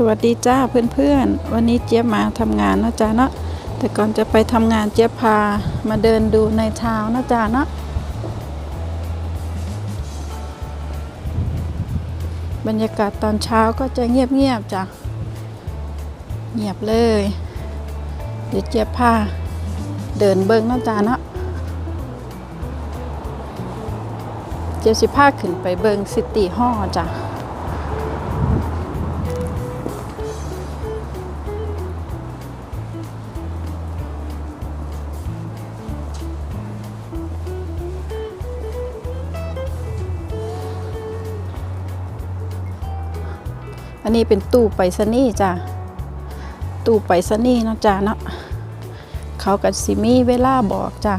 สวัสดีจ้าเพื่อนๆ วันนี้เจี๊ยบมาทำงานนะจ๊ะเนาะแต่ก่อนจะไปทำงานเจี๊ยบพามาเดินดูในทาวน์นะจ๊ะเนาะบรรยากาศตอนเช้าก็จะเงียบๆจ้ะเงียบเลย เดี๋ยวเจี๊ยบพาเดินเบิ้งนะจ๊ะเนาะเจี๊ยบสิพาขึ้นไปเบิ้งซิตี้ฮอจ้ะ อันนี้เป็นตู้ไปรษณีย์จ้ะตู้ไปรษณีย์เนาะจ้ะเนาะเขากับสิมีเวลาบอกจ้ะ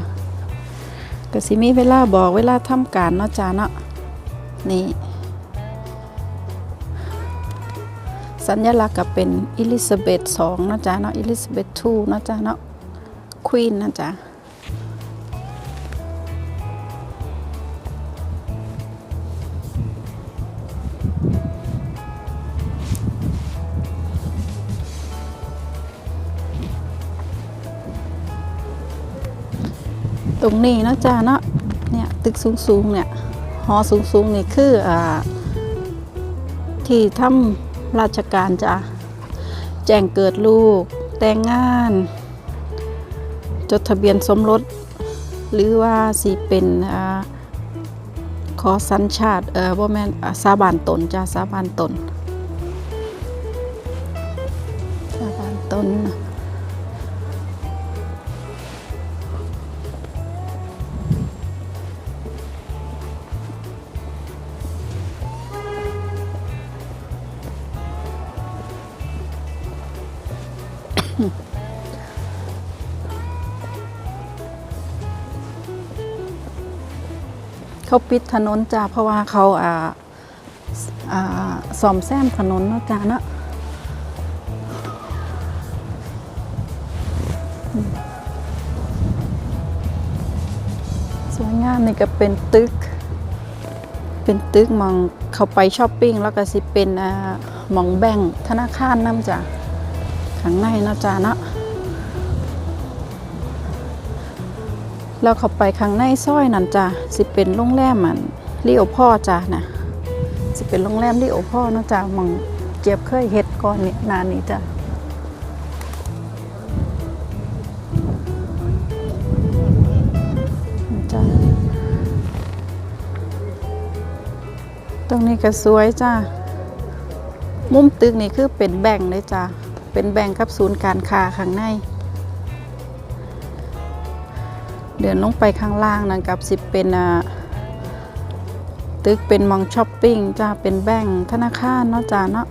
กับสิมีเวลาบอกเวลาทำการเนาะจ้ะเนาะนี่ สัญลักษณ์ก็เป็นอิลิซาเบธสองนะจ๊ะเนาะอิลิซาเบธทูนะจ๊ะเนาะควีนนะจ๊ะ ตรงนี้นะจ้าเนาะเนี่ยตึกสูงสูงๆเนี่ยหอสูงสูงๆนี่คืออ่าที่ทำราชการจ้ะแจ้งเกิดลูก แต่งงาน จดทะเบียนสมรส หรือว่าสิเป็นอ่าขอสัญชาติเออบ่แม่นสาบานตนจ้ะสาบานตนสาบานตน เขาปิดถนนจ้าเพราะว่าเขาอ่าอ่าซ่อมแซมถนนเนาะจ้าเนาะสวยงามนี่ก็เป็นตึก เป็นตึกมองเขาไปช้อปปิ้งแล้วก็สิเป็นอ่ามองแบงธนาคารน้ำจ้ะข้างในเนาะจ้าเนาะ แล้วเข้าไปข้างในซอยนั่นจ้ะสิเป็นโรงแรมมันลิโอพ่อจ้ะนะสิเป็นโรงแรมลิโอพ่อเนาะจ้ะมองเจ็บเคยเฮ็ดก่อนเนี่ยนานนี้จ้ะจ้ะตรงนี้ก็สวยจ้ะมุมตึกนี่คือเป็นแบ่งเลยจ้ะเป็นแบ่งกับศูนย์การค้าข้างใน เดินลงไปข้างล่างนั่นกับสิเป็นตึกเป็นมองช้อปปิ้งจ้าเป็นแบงค์ธนาคารเนาะจ้าเนาะ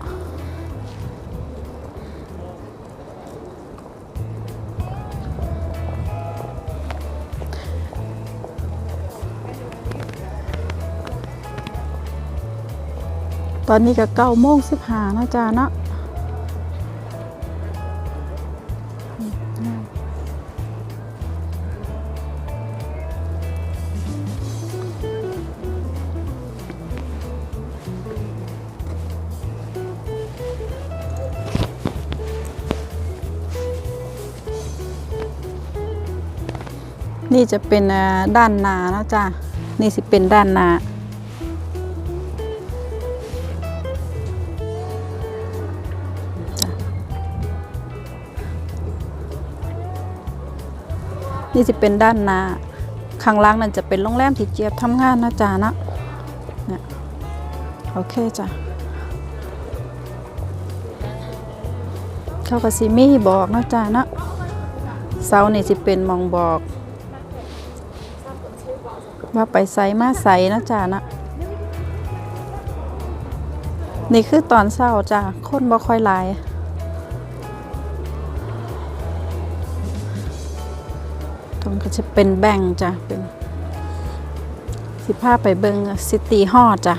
ตอนนี้ก็เก้าโมงสิบห้านะจ้าเนาะ นี่จะเป็นด้านนาเนาะจ้ะนี่สิเป็นด้านนานี่สิเป็นด้านนาข้างล่างนั่นจะเป็นโรงแรมที่เจี๊ยบทำงานนะจ้ะนะเนี่ยโอเคจ้ะเขาก็สิมีบอกนะจ้ะนะเสานี่สิเป็นมองบอก ว่าไปไซมาไซนะจ๊ะนะนี่คือตอนเศร้าจ้ะคนบ่ค่อยหลายตรงก็จะเป็นแบ่งจ้ะเป็นสิพาไปเบิงซิตี้ฮอจ้ะ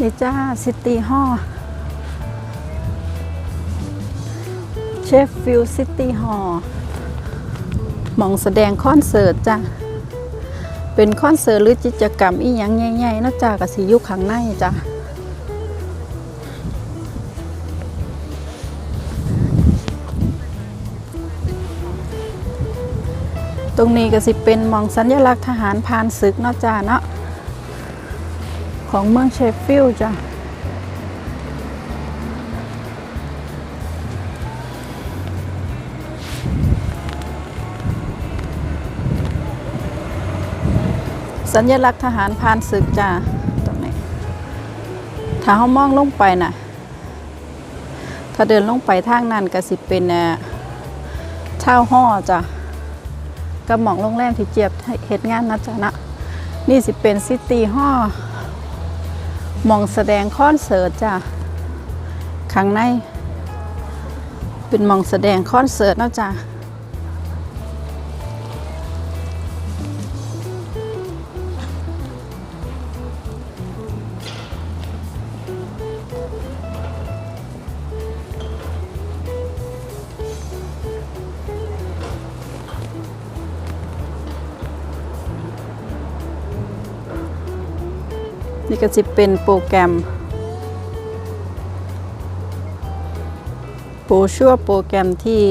นี่จ้าซิตี้ฮอลเชฟฟิลซิตี้ฮอลมองแสดงคอนเสิร์ตจ้ะเป็นคอนเสิร์ตหรือกิจกรรมอีหยังใหญ่ๆนะจ้ากับสิยุคข้างในจ้ะตรงนี้ก็สิเป็นหมองสัญลักษณ์ทหารพานศึกเนาะจ้าเนาะ ของเมืองเชฟฟิลด์จ้ะสัญลักษณ์ทหารพานศึกจ้ะตรงนี้ ถ้าเขามองลงไปน่ะ ถ้าเดินลงไปทางนั้นก็สิเป็นเอ่อเช่าห่อจ้ะกับหมองโรงแรมที่เจียบเฮ็ดงานนะจ๊ะนะ นี่สิเป็นซิตี้ฮอ มองแสดงคอนเสิร์ตจ้ะข้างใน เป็นมองแสดงคอนเสิร์ตเนาะจ้ะ นี่ก็สิเป็นโปรแกรม โปรชั่วโปรแกรมที่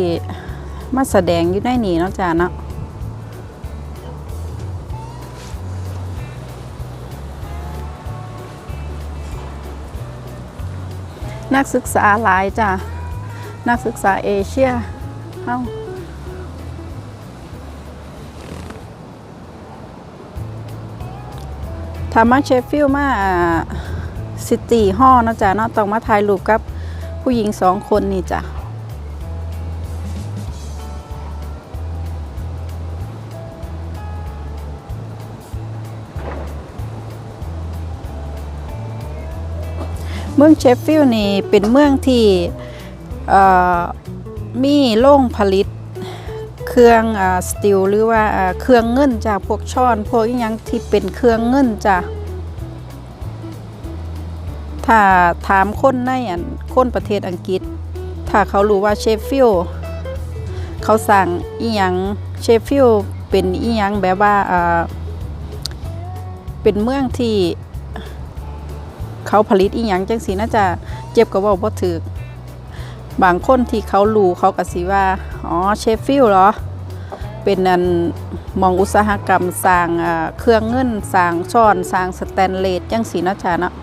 มาแสดงอยู่ในนี้เนาะจ้ะเนาะนักศึกษาหลายจ้ะนักศึกษาเอเชียเฮ้า ถ้ามาเชฟฟิลมาซิตี้ฮอนะจ้ะเนาะต้องมาถ่ายรูปกับผู้หญิงสองคนนี่จ้ะเมืองเชฟฟิลด์นี่เป็นเมืองที่มีโรงผลิต เครื่องอสตีลหรือว่าเครื่องเงินจากพวกช้อนพวกอหยังที่เป็นเครื่องเงินจ้ะถ้าถามคนในอันคนประเทศอังกฤษ ถ้าเขารู้ว่าเชฟฟิลเขาสั่งอีหยังเชฟฟิลเป็นอีหยังแบบว่าเป็นเมืองที่ เขาผลิตอีหยังจังสีน่าจะเจ็บกับว่าบ่ถึกบางคนที่เขารู้เขาก็สิว่า อ๋อ เชฟฟิลเหรอ เป็นอันมองอุตสาหกรรมสร้างเครื่องเงินสร้างช้อนสร้างสแตนเลสจังสีนะจ๊ะเนาะ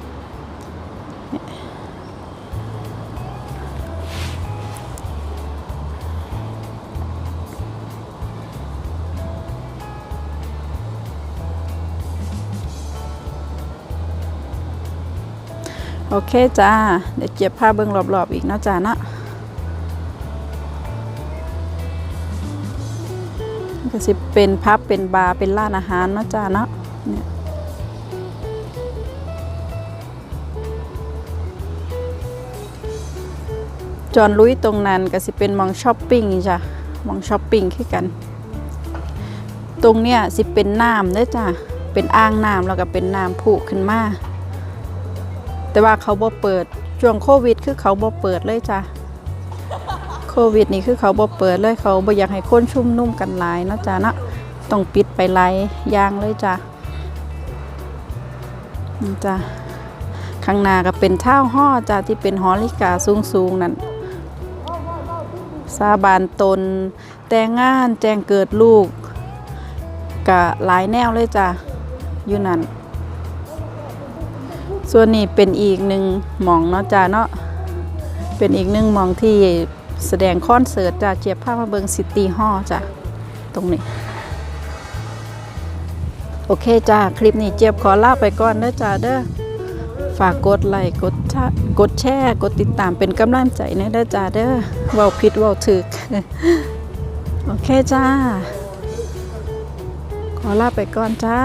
โอเคจ้า เดี๋ยวเจ็บผ้าเบิ้งรอบๆอีกนาะจ้านะ ก็สิเป็นพับเป็นบาร์เป็นร้านอาหารเนาะจ้าเนาะเนี่ยจอนลุยตรงนั้นก็สิเป็นมองช้อปปิ้งจ้ะมองช้อปปิ้งคือกัน ตรงเนี้ยสิเป็นน้ำเด้จ้ะเป็นอ่างน้ำแล้วก็เป็นน้ำผุขึ้นมาแต่ว่าเขาบ่เปิดช่วงโควิด คือเขาบ่เปิดเลยจ้ะ โควิดนี่คือเขาบ่เปิดเลยเขาบ่อยากให้คนชุ่มนุ่มกันหลายเนาะจ้ะเนาะต้องปิดไปหลายอย่างเลยจ้ะจ้ะข้างหน้าก็เป็นเท้าห่อจ้ะที่เป็นหอลิกาสูงๆนั่นสาบานตน แต่งงานแจ้งเกิดลูกกะหลายแนวเลยจ้ะอยู่นั่นส่วนนี้เป็นอีกหนึ่งหมองเนาะจ้าเนาะเป็นอีกหนึ่งหมองที่ แสดงคอนเสิร์ตจ้าเจียบภาพมาเบิงซิตี้ฮอจ้ะตรงนี้ โอเคจ้าคลิปนี้เจียบขอลาไปก่อนเด้อจ้าเด้อฝากกดไลค์กดกดแชร์กดติดตามเป็นกำลังใจในเด้อจ้าเด้อเว้าผิดเว้าถึก โอเคจ้า ขอลาไปก่อนจ้า